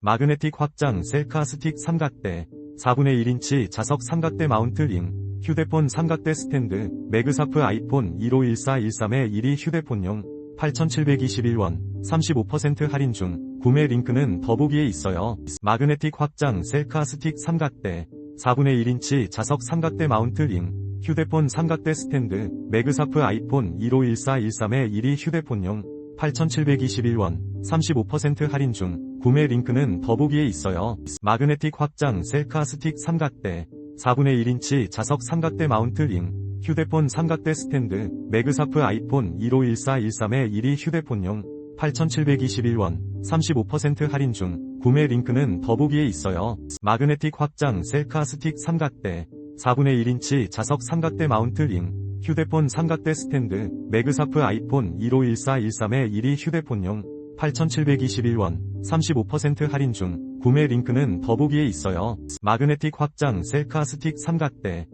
마그네틱 확장 셀카 스틱 삼각대 4분의 1인치 자석 삼각대 마운트 링 휴대폰 삼각대 스탠드 매그사프 아이폰 151413의 1위 휴대폰용 8,721원 35% 할인 중 구매 링크는 더보기에 있어요. 마그네틱 확장 셀카 스틱 삼각대 4분의 1인치 자석 삼각대 마운트 링 휴대폰 삼각대 스탠드 매그사프 아이폰 151413의 1위 휴대폰용 8,721원 35% 할인 중 구매 링크는 더보기에 있어요. 마그네틱 확장 셀카 스틱 삼각대 4분의 1인치 자석 삼각대 마운트 링 휴대폰 삼각대 스탠드 매그사프 아이폰 151413의 1위 휴대폰용 8,721원 35% 할인 중 구매 링크는 더보기에 있어요. 마그네틱 확장 셀카 스틱 삼각대 4분의 1인치 자석 삼각대 마운트 링 휴대폰 삼각대 스탠드 매그사프 아이폰 151413의 1위 휴대폰용 8,721원 35% 할인 중 구매 링크는 더보기에 있어요. 마그네틱 확장 셀카 스틱 삼각대